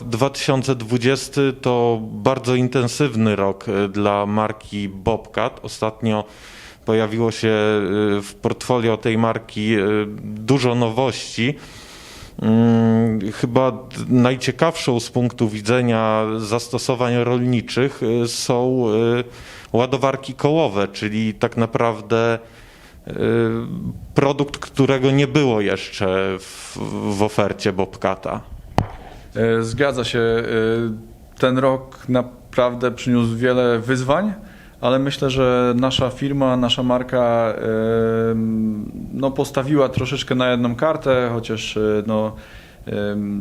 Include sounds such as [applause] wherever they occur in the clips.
Rok 2020 to bardzo intensywny rok e, dla marki Bobcat. Ostatnio pojawiło się e, w portfolio tej marki e, dużo nowości. Mm, Chyba najciekawszą z punktu widzenia zastosowań rolniczych są ładowarki kołowe, czyli tak naprawdę produkt, którego nie było jeszcze w, w ofercie Bobcata. E, Zgadza się. e, Ten rok naprawdę przyniósł wiele wyzwań, ale myślę, że nasza firma, nasza marka e, no, postawiła troszeczkę na jedną kartę, chociaż no,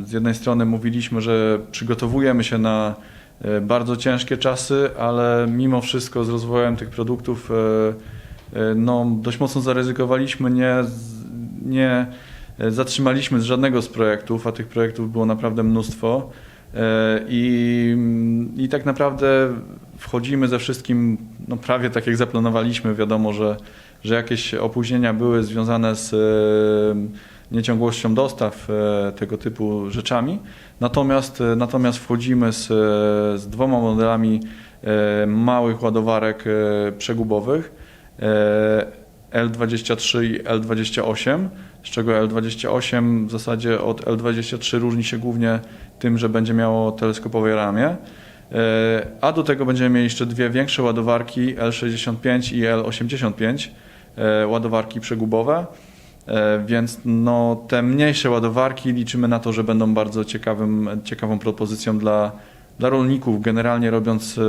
z jednej strony mówiliśmy, że przygotowujemy się na bardzo ciężkie czasy, ale mimo wszystko z rozwojem tych produktów no, dość mocno zaryzykowaliśmy, nie, nie zatrzymaliśmy z żadnego z projektów, a tych projektów było naprawdę mnóstwo. E, I, I tak naprawdę wchodzimy ze wszystkim no prawie tak jak zaplanowaliśmy. Wiadomo, że, że jakieś opóźnienia były związane z e, nieciągłością dostaw e, tego typu rzeczami. Natomiast, e, natomiast wchodzimy z, e, z dwoma modelami e, małych ładowarek e, przegubowych. E, L23 i L28, z czego L28 w zasadzie od L23 różni się głównie tym, że będzie miało teleskopowe ramię. E, A do tego będziemy mieli jeszcze dwie większe ładowarki L65 i L85, e, ładowarki przegubowe. E, Więc no, te mniejsze ładowarki liczymy na to, że będą bardzo ciekawym, ciekawą propozycją dla, dla rolników. Generalnie robiąc e,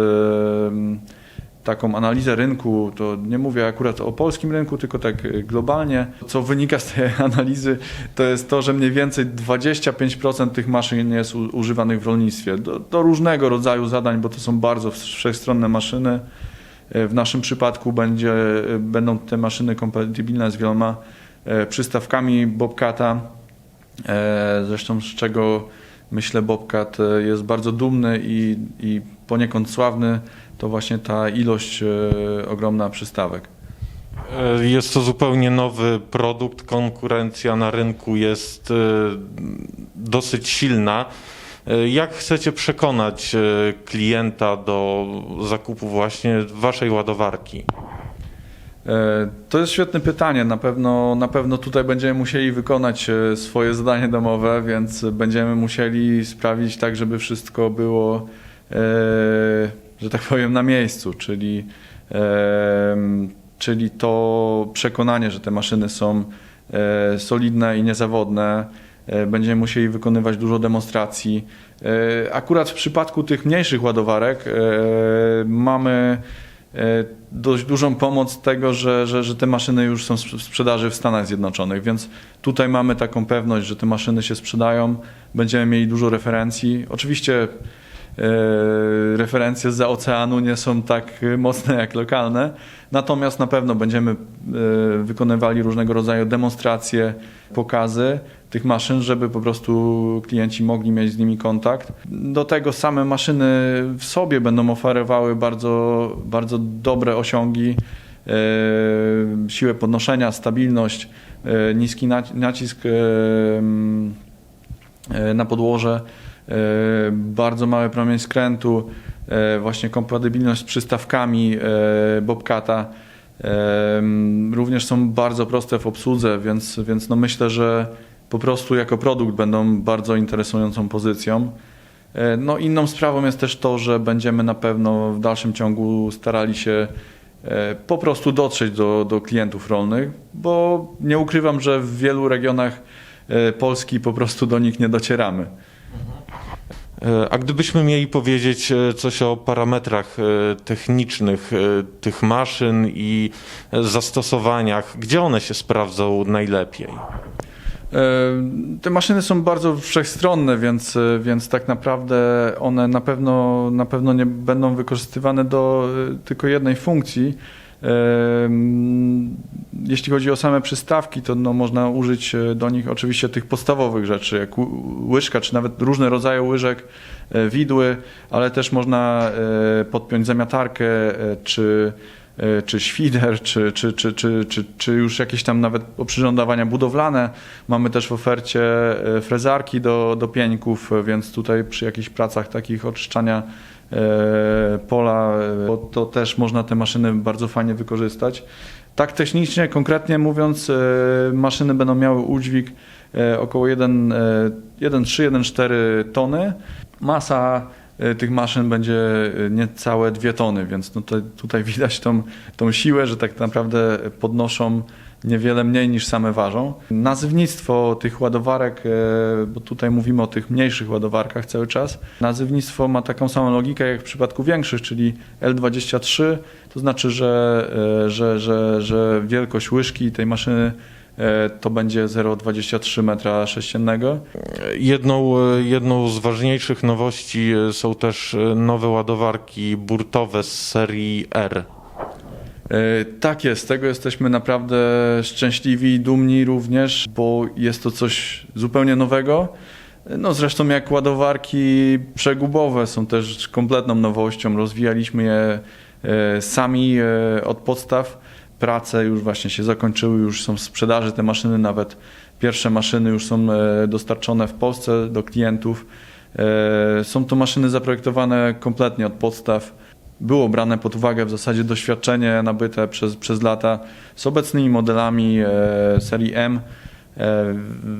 taką analizę rynku, to nie mówię akurat o polskim rynku, tylko tak globalnie. Co wynika z tej [laughs] analizy, to jest to, że mniej więcej 25% tych maszyn jest używanych w rolnictwie do, do różnego rodzaju zadań, bo to są bardzo wszechstronne maszyny. E, W naszym przypadku będzie, e, będą te maszyny kompatybilne z wieloma e, przystawkami Bobcata, zresztą z czego myślę Bobcat e, jest bardzo dumny i, i poniekąd sławny, to właśnie ta ilość e, ogromna przystawek. E, Jest to zupełnie nowy produkt, konkurencja na rynku jest dosyć silna. Jak chcecie przekonać klienta do zakupu właśnie waszej ładowarki? E, To jest świetne pytanie. Na pewno, na pewno tutaj będziemy musieli wykonać e, swoje zadanie domowe, więc będziemy musieli sprawić tak, żeby wszystko było, e, że tak powiem, na miejscu, czyli, czyli to przekonanie, że te maszyny są solidne i niezawodne. Będziemy musieli wykonywać dużo demonstracji. Akurat w przypadku tych mniejszych ładowarek mamy dość dużą pomoc tego, że, że, że te maszyny już są w sprzedaży w Stanach Zjednoczonych, więc tutaj mamy taką pewność, że te maszyny się sprzedają, będziemy mieli dużo referencji. Oczywiście e, referencje z oceanu nie są tak e, mocne jak lokalne, natomiast na pewno będziemy e, wykonywali różnego rodzaju demonstracje, pokazy tych maszyn, żeby po prostu klienci mogli mieć z nimi kontakt. Do tego same maszyny w sobie będą oferowały bardzo, bardzo dobre osiągi, e, siłę podnoszenia, stabilność, e, niski naci- nacisk e, na podłoże, bardzo mały promień skrętu, właśnie kompatybilność z przystawkami Bobcata. Również są bardzo proste w obsłudze, więc, więc no myślę, że po prostu jako produkt będą bardzo interesującą pozycją. E, No inną sprawą jest też to, że będziemy na pewno w dalszym ciągu starali się e, po prostu dotrzeć do, do klientów rolnych, bo nie ukrywam, że w wielu regionach e, Polski po prostu do nich nie docieramy. A gdybyśmy mieli powiedzieć coś o parametrach technicznych tych maszyn i zastosowaniach, gdzie one się sprawdzą najlepiej? E, Te maszyny są bardzo wszechstronne, więc, e, więc tak naprawdę one na pewno, na pewno nie będą wykorzystywane do e, tylko jednej funkcji. Mm, Jeśli chodzi o same przystawki, to no, można użyć do nich oczywiście tych podstawowych rzeczy, jak łyżka, czy nawet różne rodzaje łyżek, widły, ale też można podpiąć zamiatarkę, czy czy świder, czy, czy, czy, czy, czy, czy już jakieś tam nawet oprzyrządowania budowlane. Mamy też w ofercie e, frezarki do, do pieńków, e, więc tutaj przy jakichś pracach takich oczyszczania e, pola, e, to też można te maszyny bardzo fajnie wykorzystać. Tak technicznie, konkretnie mówiąc, e, maszyny będą miały udźwig e, około 1, e, 1,3-1,4 tony. Masa e, tych maszyn będzie e, niecałe 2 tony, więc no tutaj widać tą, tą siłę, że tak naprawdę podnoszą niewiele mniej niż same ważą. Nazywnictwo tych ładowarek, e, bo tutaj mówimy o tych mniejszych ładowarkach cały czas, nazywnictwo ma taką samą logikę jak w przypadku większych, czyli L23, to znaczy, że, że, że, że wielkość łyżki tej maszyny to będzie 0,23 metra sześciennego. Jedną, e, jedną z ważniejszych nowości e, są też e, nowe ładowarki burtowe z serii R. E, Tak jest, z tego jesteśmy naprawdę szczęśliwi i dumni również, bo jest to coś zupełnie nowego. No zresztą jak ładowarki przegubowe są też kompletną nowością. Rozwijaliśmy je e, sami e, od podstaw. Prace już właśnie się zakończyły, już są w sprzedaży te maszyny, nawet pierwsze maszyny już są e, dostarczone w Polsce do klientów. E, Są to maszyny zaprojektowane kompletnie od podstaw było brane pod uwagę w zasadzie doświadczenie nabyte przez, przez lata z obecnymi modelami e, serii M.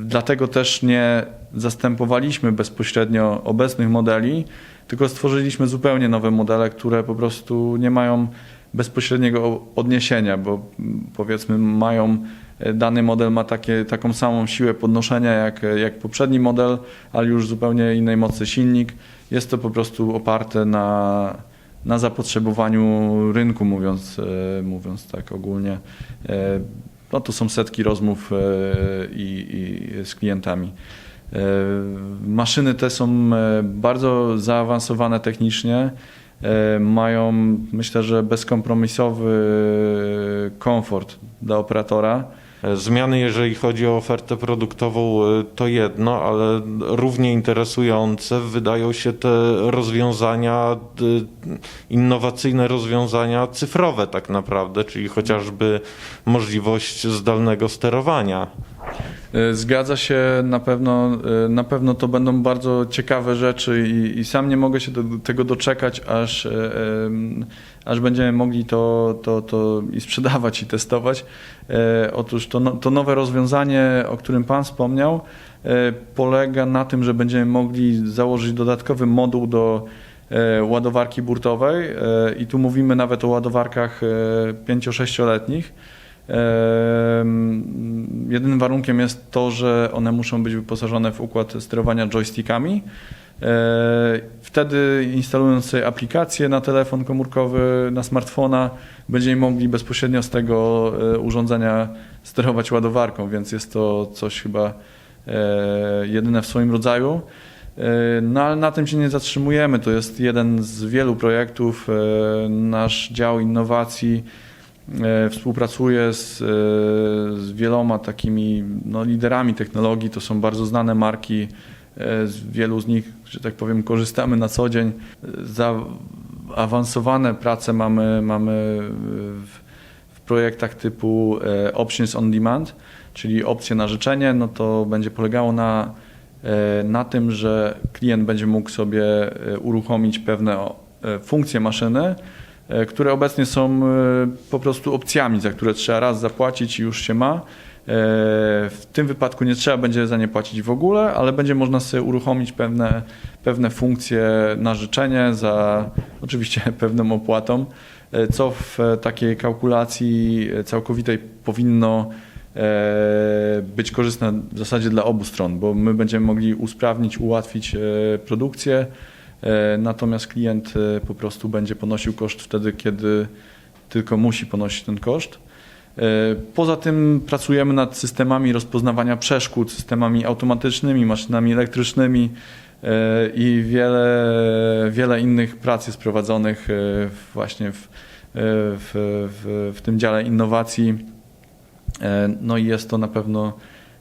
Dlatego też nie zastępowaliśmy bezpośrednio obecnych modeli, tylko stworzyliśmy zupełnie nowe modele, które po prostu nie mają bezpośredniego odniesienia, bo mm, powiedzmy mają e, dany model ma takie, taką samą siłę podnoszenia jak, jak poprzedni model, ale już zupełnie innej mocy silnik. Jest to po prostu oparte na, na zapotrzebowaniu rynku, mówiąc, e, mówiąc tak ogólnie. E, No to są setki rozmów e, i, i z klientami. E, Maszyny te są e, bardzo zaawansowane technicznie. E, Mają, myślę, że bezkompromisowy komfort dla operatora. E, Zmiany, jeżeli chodzi o ofertę produktową, e, to jedno, ale równie interesujące wydają się te rozwiązania, innowacyjne rozwiązania cyfrowe tak naprawdę, czyli chociażby możliwość zdalnego sterowania. E, Zgadza się, na pewno, e, na pewno to będą bardzo ciekawe rzeczy i, i sam nie mogę się do tego doczekać, aż, e, aż będziemy mogli to, to, to i sprzedawać i testować. Otóż to, no, to nowe rozwiązanie, o którym Pan wspomniał, polega na tym, że będziemy mogli założyć dodatkowy moduł do ładowarki burtowej i tu mówimy nawet o ładowarkach 5-6-letnich. Jedynym warunkiem jest to, że one muszą być wyposażone w układ sterowania joystickami. E, Wtedy instalując sobie aplikację na telefon komórkowy, na smartfona, będziemy mogli bezpośrednio z tego e, urządzenia sterować ładowarką, więc jest to coś chyba e, jedyne w swoim rodzaju. No ale na tym się nie zatrzymujemy. To jest jeden z wielu projektów. Nasz dział innowacji e, współpracuje z, e, z wieloma takimi no, liderami technologii. To są bardzo znane marki. E, Z wielu z nich, że tak powiem, korzystamy na co dzień. Zaawansowane prace mamy, mamy w, w projektach typu Options on Demand, czyli opcje na życzenie. No to będzie polegało na, na tym, że klient będzie mógł sobie uruchomić pewne funkcje maszyny, które obecnie są e, po prostu opcjami, za które trzeba raz zapłacić i już się ma. E, W tym wypadku nie trzeba będzie za nie płacić w ogóle, ale będzie można sobie uruchomić pewne, pewne funkcje na życzenie za oczywiście [laughs] pewną opłatą, e, co w e, takiej kalkulacji e, całkowitej powinno e, być korzystne w zasadzie dla obu stron, bo my będziemy mogli usprawnić, ułatwić e, produkcję, e, natomiast klient e, po prostu będzie ponosił koszt wtedy, kiedy tylko musi ponosić ten koszt. E, Poza tym pracujemy nad systemami rozpoznawania przeszkód, systemami automatycznymi, maszynami elektrycznymi e, i wiele, wiele innych prac jest prowadzonych e, właśnie w, e, w, w, w tym dziale innowacji. E, No i jest to na pewno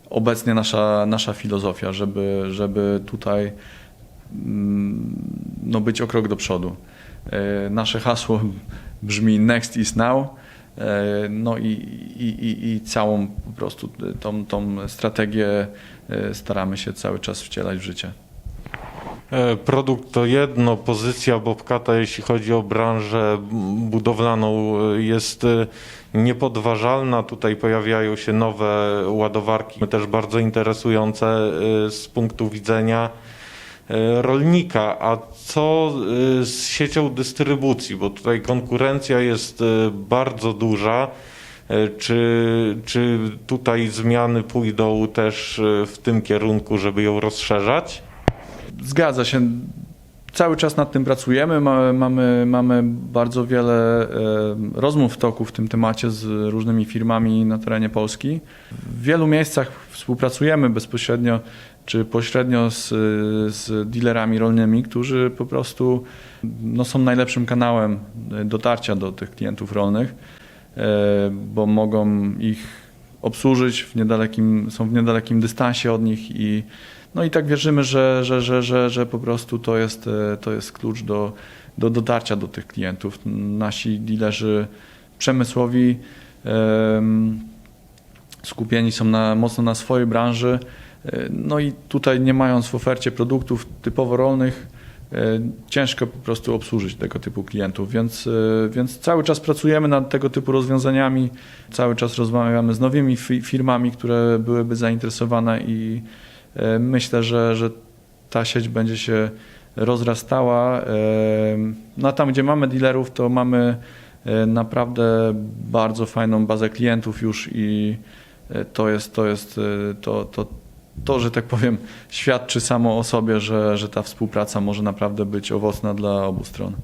obecnie nasza, nasza filozofia, żeby, żeby tutaj no, być o krok do przodu. e, nasze hasło brzmi Next is now. E, No i, i, i, całą po prostu tą, tą strategię e, staramy się cały czas wcielać w życie. Produkt to jedno, pozycja Bobcata, jeśli chodzi o branżę budowlaną, jest niepodważalna. Tutaj pojawiają się nowe ładowarki, też bardzo interesujące z punktu widzenia rolnika. A co e, z siecią dystrybucji? Bo tutaj konkurencja jest e, bardzo duża. E, Czy, czy tutaj zmiany pójdą też e, w tym kierunku, żeby ją rozszerzać? Zgadza się. Cały czas nad tym pracujemy. Ma- Mamy, mamy bardzo wiele e, rozmów w toku w tym temacie z różnymi firmami na terenie Polski. W wielu miejscach współpracujemy bezpośrednio czy pośrednio z, z dealerami rolnymi, którzy po prostu no, są najlepszym kanałem dotarcia do tych klientów rolnych, e, bo mogą ich obsłużyć w niedalekim, są w niedalekim dystansie od nich i no i tak wierzymy, że, że, że, że, że po prostu to jest, e, to jest klucz do, do dotarcia do tych klientów. Nasi dealerzy przemysłowi em, skupieni są na, mocno na swojej branży. No i tutaj nie mając w ofercie produktów typowo rolnych, e, ciężko po prostu obsłużyć tego typu klientów, więc, e, więc cały czas pracujemy nad tego typu rozwiązaniami, cały czas rozmawiamy z nowymi fi- firmami, które byłyby zainteresowane i e, myślę, że, że ta sieć będzie się rozrastała. No tam, gdzie mamy dealerów, to mamy naprawdę bardzo fajną bazę klientów już i to jest, to jest, to, to, to, że tak powiem, świadczy samo o sobie, że, że ta współpraca może naprawdę być owocna dla obu stron.